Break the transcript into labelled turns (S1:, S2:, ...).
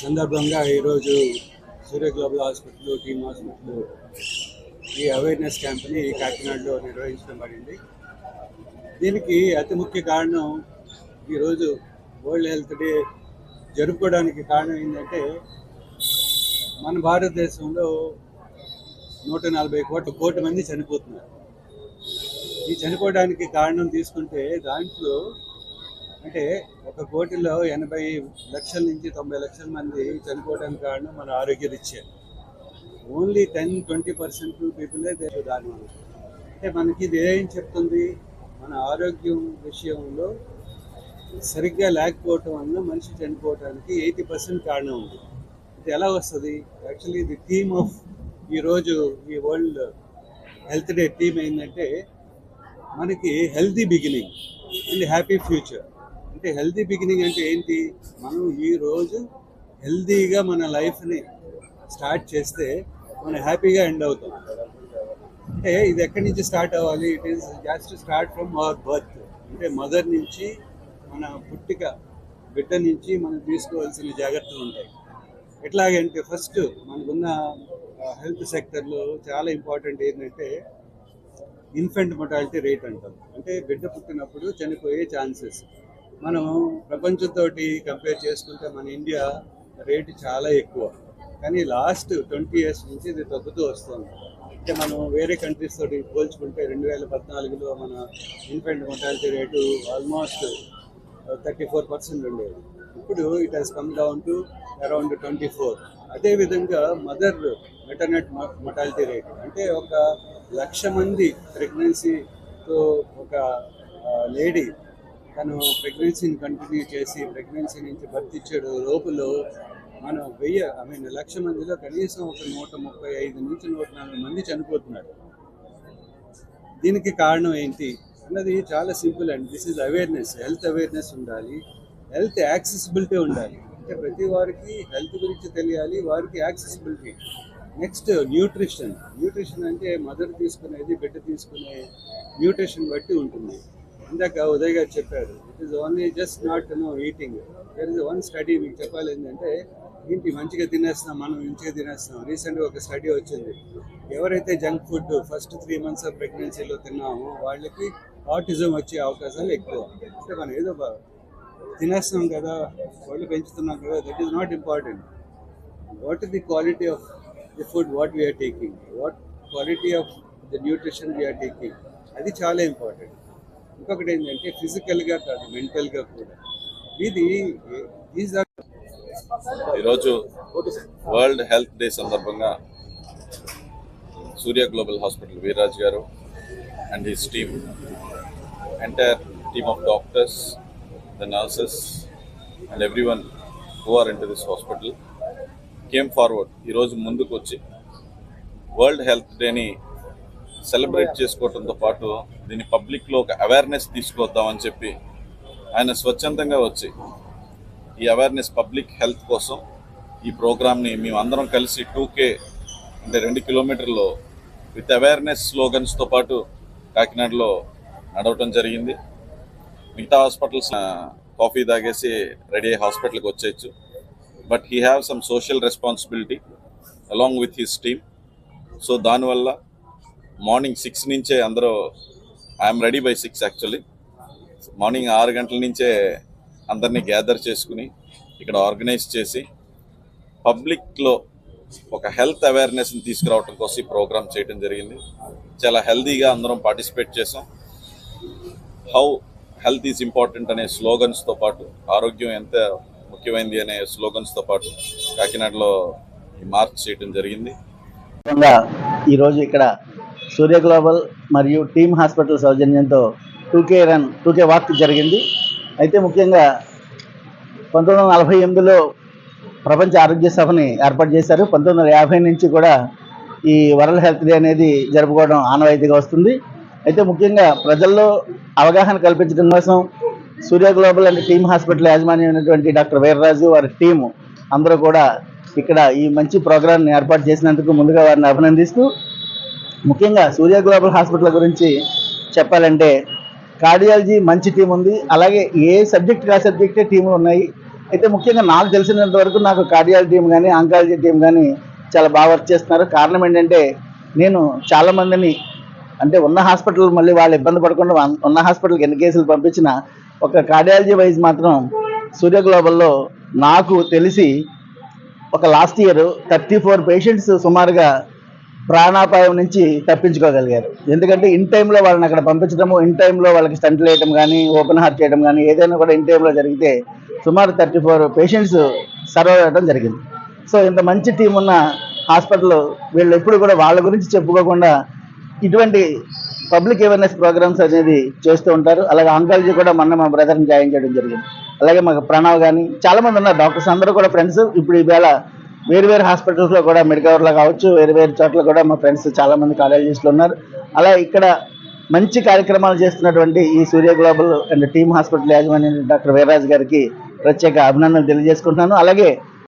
S1: సందర్భంగా ఈరోజు Surya global hospital team hospital ఈ అవేర్నెస్ క్యాంప్ని కాకినాడలో నిర్వహించడం పడింది దీనికి అతి ముఖ్య కారణం ఈరోజు వరల్డ్ హెల్త్ డే జరుపుకోవడానికి కారణం ఏంటంటే మన భారతదేశంలో నూట నలభై కోట్ల కోటి మంది చనిపోతున్నారు. ఈ చనిపోవడానికి కారణం తీసుకుంటే దాంట్లో అంటే ఒక కోటిలో ఎనభై లక్షల నుంచి తొంభై లక్షల మంది చనిపోవడానికి కారణం మన ఆరోగ్య రీత్యా. ఓన్లీ టెన్ ట్వంటీ పర్సెంట్ పీపులే దాని వల్ల అంటే మనకి ఇది ఏం చెప్తుంది? మన ఆరోగ్యం విషయంలో సరిగ్గా లేకపోవటం వల్ల మనిషి చనిపోవడానికి ఎయిటీ పర్సెంట్ కారణం ఉంది. ఇది ఎలా వస్తుంది? యాక్చువల్లీ ది థీమ్ ఆఫ్ ఈరోజు ఈ వరల్డ్ హెల్త్ డే థీమ్ ఏంటంటే మనకి healthy beginning and happy future. అంటే హెల్తీ బిగినింగ్ అంటే ఏంటి? మనం ఈరోజు హెల్తీగా మన లైఫ్ని స్టార్ట్ చేస్తే మనం హ్యాపీగా ఎండ్ అవుతాం. అంటే ఇది ఎక్కడి నుంచి స్టార్ట్ అవ్వాలి? It is just start from our birth అంటే మదర్ నుంచి మన పుట్టిక బిడ్డ నుంచి మనం తీసుకోవాల్సిన జాగ్రత్తలు ఉంటాయి. ఎట్లాగంటే ఫస్ట్ మనకున్న హెల్త్ సెక్టర్లో చాలా ఇంపార్టెంట్ ఏంటంటే ఇన్ఫెంట్ మొటాలిటీ రేట్ అంటాం. అంటే బిడ్డ పుట్టినప్పుడు చనిపోయే ఛాన్సెస్ మనం ప్రపంచంతో కంపేర్ చేసుకుంటే మన ఇండియా రేటు చాలా ఎక్కువ. కానీ లాస్ట్ ట్వంటీ ఇయర్స్ నుంచి ఇది తగ్గుతూ వస్తుంది. అంటే మనం వేరే కంట్రీస్ తోటి పోల్చుకుంటే రెండు వేల పద్నాలుగులో మన infant mortality rate almost thirty four percent ఉండేది. ఇప్పుడు it has come down to around twenty four అదేవిధంగా మదర్ మెటర్నెట్ మొటాలిటీ రేట్ అంటే ఒక లక్ష మంది ప్రెగ్నెన్సీతో ఒక లేడీ తను ప్రెగ్నెన్సీని కంటిన్యూ చేసి ప్రెగ్నెన్సీ నుంచి భర్తిచ్చాడు లోపల మనం వెయ్యి ఐ మీన్ లక్ష మందిలో కనీసం ఒక నూట ముప్పై ఐదు నుంచి నూట నలభై మంది చనిపోతున్నారు. దీనికి కారణం ఏంటి? అన్నది చాలా సింపుల్ అండి this is awareness health awareness ఉండాలి. హెల్త్ యాక్సెసిబిలిటీ ఉండాలి. అంటే ప్రతి వారికి హెల్త్ గురించి తెలియాలి వారికి యాక్సెసిబిలిటీ నెక్స్ట్ న్యూట్రిషన్ న్యూట్రిషన్ అంటే మదర్ తీసుకునేది బిడ్డ తీసుకునే న్యూట్రిషన్ బట్టి ఉంటుంది. ఇందాక ఉదయ్ గారు చెప్పారు it is only just not no eating there is one study మీకు చెప్పాలి ఏంటంటే ఏంటి మంచిగా తినేస్తున్నాం మనం మంచిగా తినేస్తున్నాం. రీసెంట్గా ఒక స్టడీ వచ్చింది. ఎవరైతే junk food first three months of ప్రెగ్నెన్సీలో తిన్నామో వాళ్ళకి ఆటిజం వచ్చే అవకాశాలు ఎక్కువ. అంటే మనం ఏదో తినేస్తున్నాం కదా వాళ్ళు పెంచుతున్నాం కదా that is not important what is the quality of the food what we are taking what quality of the nutrition we are taking అది చాలా ఇంపార్టెంట్ ఇంకొకటి ఏంటంటే ఫిజికల్గా కాదు మెంటల్గా కూడా. ఇది
S2: ఈరోజు వరల్డ్ హెల్త్ డే సందర్భంగా సూర్య గ్లోబల్ హాస్పిటల్ వీర్రాజ్ గారు and his team entire team of doctors the nurses and every one who are into this hospital came forward ఈరోజు ముందుకు వచ్చి వరల్డ్ హెల్త్ డేని సెలబ్రేట్ చేసుకోవడంతో పాటు దీన్ని పబ్లిక్లో ఒక అవేర్నెస్ తీసుకొద్దామని చెప్పి ఆయన స్వచ్ఛందంగా వచ్చి ఈ అవేర్నెస్ పబ్లిక్ హెల్త్ కోసం ఈ ప్రోగ్రామ్ని మేము అందరం కలిసి టూ కే అంటే రెండు కిలోమీటర్లు విత్ అవేర్నెస్ స్లోగన్స్తో పాటు కాకినాడలో నడవటం జరిగింది. మిగతా హాస్పిటల్స్ కాఫీ తాగేసి రెడీ అయ్యి హాస్పిటల్కి వచ్చేయచ్చు. But he have some social responsibility along with his team so దానివల్ల మార్నింగ్ సిక్స్ నుంచే అందరూ I'm ready by six actually morning ఆరు గంటల నుంచే అందరినీ గ్యాదర్ చేసుకుని ఇక్కడ ఆర్గనైజ్ చేసి పబ్లిక్లో ఒక హెల్త్ అవేర్నెస్ని తీసుకురావడం కోసం ఈ ప్రోగ్రామ్ చేయడం జరిగింది. చాలా హెల్దీగా అందరం పార్టిసిపేట్ చేసాం. హౌ హెల్త్ ఈజ్ ఇంపార్టెంట్ అనే స్లోగన్స్తో పాటు ఆరోగ్యం ఎంత ముఖ్యమైనది అనే స్లోగన్స్తో పాటు కాకినాడలో ఈ మార్చ్ చేయడం జరిగింది.
S3: ఈరోజు ఇక్కడ సూర్య గ్లోబల్ మరియు టీమ్ హాస్పిటల్ సౌజన్యంతో టూకే రన్ టూకే వాక్ జరిగింది. అయితే ముఖ్యంగా పంతొమ్మిది వందల నలభై ఎనిమిదిలో ప్రపంచ ఆరోగ్య సభని ఏర్పాటు చేశారు. పంతొమ్మిది వందల యాభై నుంచి కూడా ఈ వరల్డ్ హెల్త్ డే అనేది జరుపుకోవడం ఆనవాయితీగా వస్తుంది. అయితే ముఖ్యంగా ప్రజల్లో అవగాహన కల్పించడం కోసం Surya global and team hospital యాజమాన్యం అయినటువంటి డాక్టర్ వీర్రాజు వారి టీము అందరూ కూడా ఇక్కడ ఈ మంచి ప్రోగ్రాంని ఏర్పాటు చేసినందుకు ముందుగా వారిని అభినందిస్తూ ముఖ్యంగా సూర్య గ్లోబల్ హాస్పిటల్ గురించి చెప్పాలంటే కార్డియాలజీ మంచి టీం ఉంది. అలాగే ఏ సబ్జెక్ట్ ఆ సబ్జెక్టే టీములు ఉన్నాయి. అయితే ముఖ్యంగా నాకు తెలిసినంత వరకు నాకు కార్డియాలజీ టీం కానీ ఆంకాలజీ టీం కానీ చాలా బాగా వర్క్ చేస్తున్నారు. కారణం ఏంటంటే నేను చాలా మందిని అంటే ఉన్న హాస్పిటల్ మళ్ళీ వాళ్ళు ఇబ్బంది పడకుండా ఉన్న హాస్పిటల్కి ఎన్ని కేసులు పంపించిన ఒక కార్డియాలజీ వైజ్ మాత్రం సూర్య గ్లోబల్లో నాకు తెలిసి ఒక last year thirty four patients సుమారుగా ప్రాణాపాయం నుంచి తప్పించుకోగలిగారు. ఎందుకంటే ఇన్ టైంలో వాళ్ళని అక్కడ పంపించడము ఇన్ టైంలో వాళ్ళకి స్టంట్లు వేయడం కానీ ఓపెన్ హార్ట్ చేయడం కానీ ఏదైనా కూడా ఇన్ టైంలో జరిగితే సుమారు థర్టీ ఫోర్ పేషెంట్స్ సర్వ్ అవ్వడం జరిగింది. సో ఇంత మంచి టీం ఉన్న హాస్పిటల్ వీళ్ళు ఎప్పుడు కూడా వాళ్ళ గురించి చెప్పుకోకుండా ఇటువంటి పబ్లిక్ అవేర్నెస్ ప్రోగ్రామ్స్ అనేది చేస్తూ ఉంటారు. అలాగే ఆంకాలజీ కూడా మొన్న మా బ్రదర్ని జాయిన్ చేయడం జరిగింది. అలాగే మాకు ప్రణవ్ కానీ చాలామంది ఉన్నారు. డాక్టర్స్ అందరూ కూడా ఫ్రెండ్స్ ఇప్పుడు ఈవేళ వేరు వేరు హాస్పిటల్స్లో కూడా మెడికవర్లో కావచ్చు వేరు వేరు చోట్ల కూడా మా ఫ్రెండ్స్ చాలామంది మంది ఉన్నారు. అలా ఇక్కడ మంచి కార్యక్రమాలు చేస్తున్నటువంటి ఈ Surya global and team hospital యాజమాన్యం డాక్టర్ వీరరాజు గారికి ప్రత్యేక అభినందనలు తెలియజేసుకుంటున్నాను. అలాగే